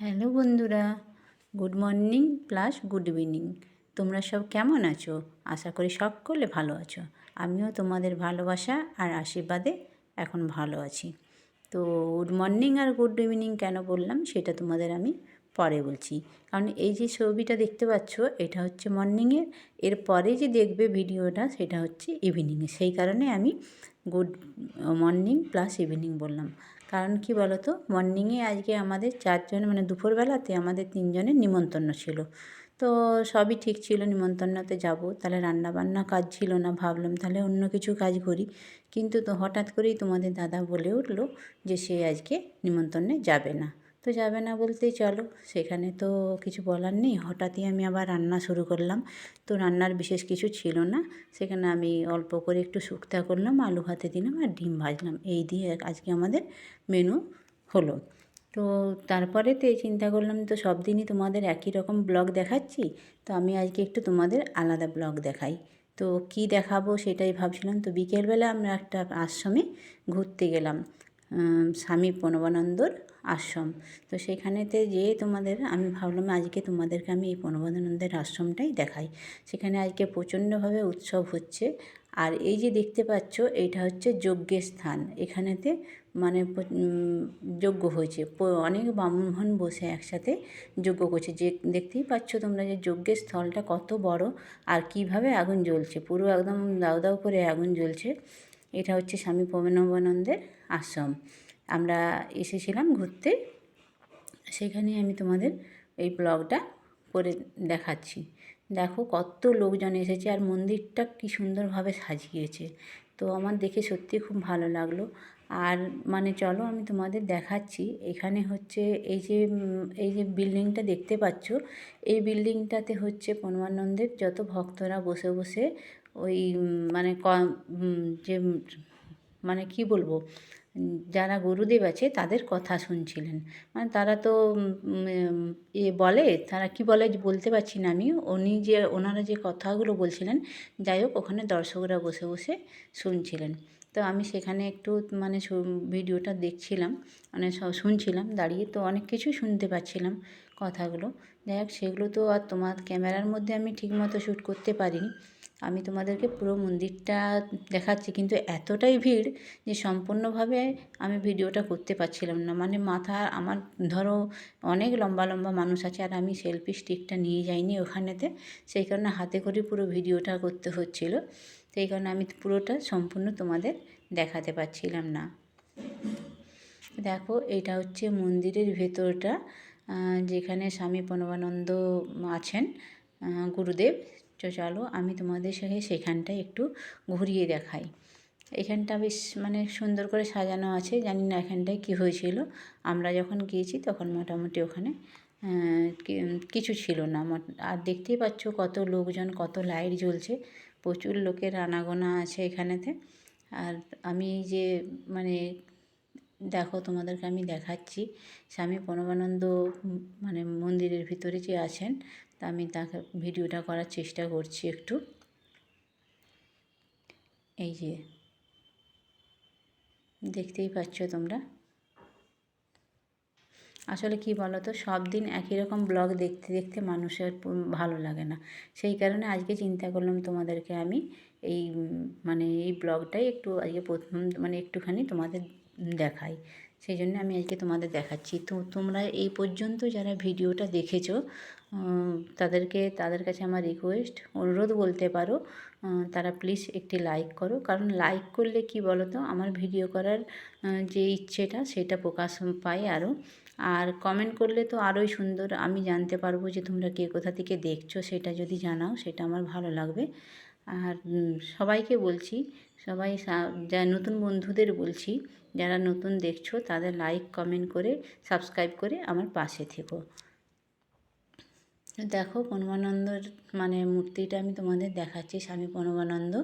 Hello বন্ধুরা, good morning plus good evening. তোমরা সব কেমন আছো? আশা করি সকলে ভালো আছো। আমিও তোমাদের ভালোবাসা আর আশীর্বাদে এখন ভালো আছি। তো গুড মর্নিং আর গুড ইভিনিং কেন বললাম, সেটা তোমাদের আমি পরে বলছি। কারণ এই যে ছবিটা দেখতে পাচ্ছ, এটা হচ্ছে মর্নিংয়ের এর পরে যে দেখবে ভিডিওটা, সেটা হচ্ছে ইভিনিংয়ে। সেই কারণে আমি গুড মর্নিং প্লাস ইভিনিং বললাম। কারণ কি বলো তো মর্নিংয়ে আজকে আমাদের চারজন মানে দুপুরবেলাতে আমাদের তিনজনের নিমন্ত্রণ ছিল। তো সবই ঠিক ছিল, নিমন্ত্রণতে যাব। তাহলে রান্নাবান্না কাজ ছিল না, ভাবলাম তাহলে অন্য কিছু কাজ করি। কিন্তু তো হঠাৎ করেই তোমাদের দাদা বলে উঠল যে সে আজকে নিমন্ত্রণে যাবে না। তো যাবে না বলতেই চলো। সেখানে তো কিছু বলার নেই। হঠাৎই আমি আবার রান্না শুরু করলাম। তো রান্নার বিশেষ কিছু ছিল না। সেখানে আমি অল্প করে একটু শুক্তা করলাম, আলু ভাতে দিলাম আর ডিম ভাজলাম। এই দিয়ে আজকে আমাদের মেনু হলো। তো তারপরে তো এই চিন্তা করলাম, তো সব দিনই তোমাদের একই রকম ব্লগ দেখাচ্ছি। তো আমি আজকে একটু তোমাদের আলাদা ব্লগ দেখাই। তো কি দেখাবো সেটাই ভাবছিলাম। তো বিকেলবেলা আমরা একটা আশ্রমে ঘুরতে গেলাম। স্বামী প্রণবানন্দর আশ্রম। তো সেখানেতে যেয়ে তোমাদের, আমি ভাবলাম আজকে তোমাদেরকে আমি এই প্রণবানন্দের আশ্রমটাই দেখাই। সেখানে আজকে প্রচণ্ডভাবে উৎসব হচ্ছে। আর এই যে দেখতে পাচ্ছ এইটা হচ্ছে যজ্ঞের স্থান। এখানেতে মানে যজ্ঞ হয়েছে। অনেক ব্রাহ্মণ বসে একসাথে যজ্ঞ করছে। যে দেখতেই পাচ্ছ তোমরা যে যজ্ঞের স্থলটা কত বড় আর কীভাবে আগুন জ্বলছে। পুরো একদম দাউ দাউ করে আগুন জ্বলছে। এটা হচ্ছে স্বামী প্রণবানন্দের আশ্রম। আমরা এসেছিলাম ঘুরতে। সেখানে আমি তোমাদের এই ব্লগটা করে দেখাচ্ছি। দেখো কত লোকজন এসেছে আর মন্দিরটা কি সুন্দরভাবে সাজিয়েছে। তো আমার দেখে সত্যি খুব ভালো লাগল। আর মানে চলো আমি তোমাদের দেখাচ্ছি। এখানে হচ্ছে এই যে এই যে বিল্ডিংটা দেখতে পাচ্ছ, এই বিল্ডিংটাতে হচ্ছে পরমানন্দের যত ভক্তরা বসে বসে ওই মানে ক যে মানে কি বলব, যারা গুরুদেব আছে তাদের কথা শুনছিলেন। মানে তারা তো এ বলে, তারা কি বলে বলতে পারছি না আমি উনি যে, ওনারা যে কথাগুলো বলছিলেন, যাই হোক, ওখানে দর্শকরা বসে বসে শুনছিলেন। তো আমি সেখানে একটু মানে ভিডিওটা দেখছিলাম মানে শুনছিলাম, দাঁড়িয়ে তো অনেক কিছু শুনতে পাচ্ছিলাম কথাগুলো। যাই হোক, সেগুলো তো আর তোমার ক্যামেরার মধ্যে আমি ঠিকমতো শ্যুট করতে পারিনি। আমি তোমাদেরকে পুরো মন্দিরটা দেখাচ্ছি, কিন্তু এতটাই ভিড় যে সম্পূর্ণভাবে আমি ভিডিওটা করতে পারছিলাম না। মানে মাথা, আমার ধরো অনেক লম্বা লম্বা মানুষ আছে আর আমি সেলফি স্টিকটা নিয়ে যাইনি ওখানেতে, সেই কারণে হাতে করে পুরো ভিডিওটা করতে হচ্ছিল। সেই কারণে আমি পুরোটা সম্পূর্ণ তোমাদের দেখাতে পারছিলাম না। দেখো, এটা হচ্ছে মন্দিরের ভেতরটা যেখানে স্বামী প্রণবানন্দ আছেন গুরুদেব। তো চলো আমি তোমাদের সাথে সেখানটায় একটু ঘুরিয়ে দেখাই। এখানটা বেশ মানে সুন্দর করে সাজানো আছে, জানি না এখানটায় কী হয়েছিল। আমরা যখন গিয়েছি তখন মোটামুটি ওখানে কিছু ছিল না। আর দেখতেই পাচ্ছ কত লোকজন, কত লাইট জ্বলছে। প্রচুর লোকের আনাগোনা আছে এখানেতে। আর আমি যে মানে দেখো তোমাদেরকে আমি দেখাচ্ছি। স্বামী প্রণবানন্দ মানে মন্দিরের ভিতরে যে আছেন তা আমি তাকে ভিডিওটা করার চেষ্টা করছি একটু। এই যে। দেখতেই পাচ্ছ তোমরা? আসলে কি বলো তো সব দিন একই রকম ব্লগ দেখতে দেখতে মানুষের ভালো লাগে না। সেই কারণে আজকে চিন্তা করলাম তোমাদেরকে আমি এই মানে এই ব্লগটাই একটু আজকে প্রথম মানে একটুখানি তোমাদের দেখাই। সেই জন্য আমি আজকে তোমাদের দেখাচ্ছি। তো তোমরা এই পর্যন্ত যারা ভিডিওটা দেখেছ তাদেরকে, তাদের কাছে আমার রিকোয়েস্ট অনুরোধ বলতে পারো তারা প্লিজ একটি লাইক করো। কারণ লাইক করলে কি বলো তো আমার ভিডিও করার যে ইচ্ছেটা, সেটা প্রকাশ পায় আরও আর কমেন্ট করলে তো আরোই সুন্দর, আমি জানতে পারব যে তোমরা কে কোথা থেকে দেখছ, সেটা যদি জানাও, সেটা আমার ভালো লাগবে। আর সবাইকে বলছি, সবাই যা নতুন বন্ধুদের বলছি যারা নতুন দেখছ, তাদের লাইক কমেন্ট করে সাবস্ক্রাইব করে আমার পাশে থেকো। দেখো, পরমানন্দর মানে মূর্তিটা আমি তোমাদের দেখাচ্ছি, স্বামী পরমানন্দ।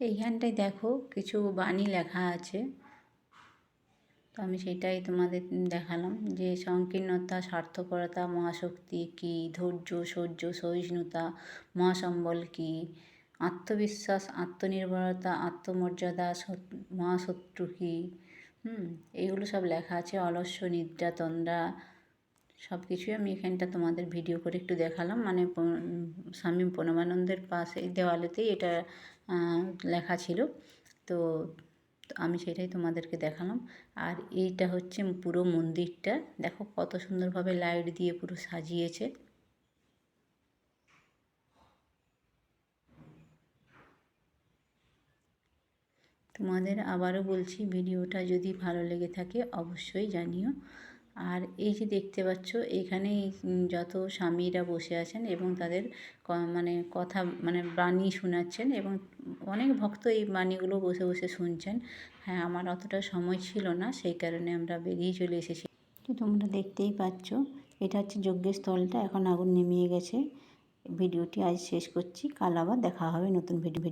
এইখানটায় দেখো কিছু বাণী লেখা আছে। তো আমি সেটাই তোমাদের দেখালাম যে সংকীর্ণতা স্বার্থপরতা মহাশক্তি কী, ধৈর্য সহ্য সহিষ্ণুতা, মহাসম্বল কি, আত্মবিশ্বাস, আত্মনির্ভরতা, আত্মমর্যাদা মহাশত্রু কী, হুম, এইগুলো সব লেখা আছে। অলস্য, নিদ্রা, তন্দ্রা সব কিছুই আমি এখানটা তোমাদের ভিডিও করে একটু দেখালাম। মানে স্বামী প্রণবানন্দের পাশে, দেওয়ালেতেই এটা লেখা ছিল। তো আমি সেটাই তোমাদেরকে দেখালাম। আর এইটা হচ্ছে পুরো মন্দিরটা। দেখো কত সুন্দরভাবে লাইট দিয়ে পুরো সাজিয়েছে। তোমাদের আবারও বলছি, ভিডিওটা যদি ভালো লেগে থাকে অবশ্যই জানিও। আর এই যে দেখতে পাচ্ছ এখানে যত স্বামীরা বসে আছেন এবং তাদের ক মানে কথা মানে বাণী শোনাচ্ছেন এবং অনেক ভক্ত এই বাণীগুলো বসে বসে শুনছেন। হ্যাঁ আমার অতটা সময় ছিল না, সেই কারণে আমরা বেরিয়ে চলে এসেছি। তো তোমরা দেখতেই পাচ্ছ, এটা হচ্ছে যজ্ঞের স্থলটা এখন আগুন নেমিয়ে গেছে। ভিডিওটি আজ শেষ করছি, কাল আবার দেখা হবে নতুন ভিডিও